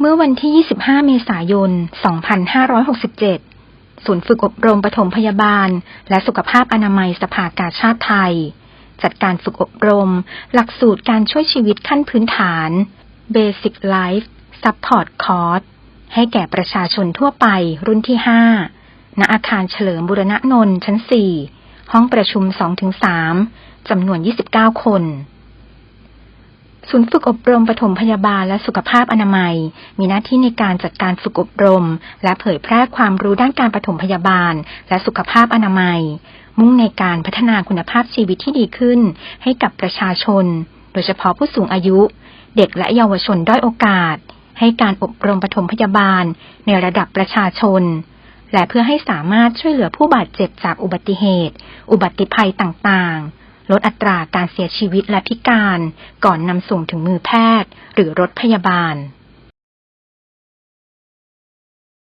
เมื่อวันที่ 25 เมษายน 2567 ศูนย์ฝึกอบรมปฐมพยาบาล และสุขภาพอนามัยสภากาชาติไทย จัดการฝึกอบรม หลักสูตรการช่วยชีวิตขั้นพื้นฐาน Basic Life Support Course ให้แก่ประชาชนทั่วไปรุ่นที่ 5 ณ อาคารเฉลิมบุรณนนท์ชั้น 4 ห้องประชุม 2-3 จำนวน 29 คน ศูนย์ฝึกอบรมปฐมพยาบาลและสุขภาพอนามัย มีหน้าที่ในการจัดการฝึกอบรม และเผยแพร่ความรู้ด้านการปฐมพยาบาล และสุขภาพอนามัย มุ่งในการพัฒนาคุณภาพชีวิตที่ดีขึ้น ให้กับประชาชน โดยเฉพาะผู้สูงอายุ เด็กและเยาวชนด้อยโอกาส ให้การอบรมปฐมพยาบาล ในระดับประชาชน และเพื่อให้สามารถช่วยเหลือผู้บาดเจ็บจากอุบัติเหตุ อุบัติภัยต่างๆ ลดอัตราการเสียชีวิตและพิการ ก่อนนำส่งถึงมือแพทย์ หรือรถพยาบาล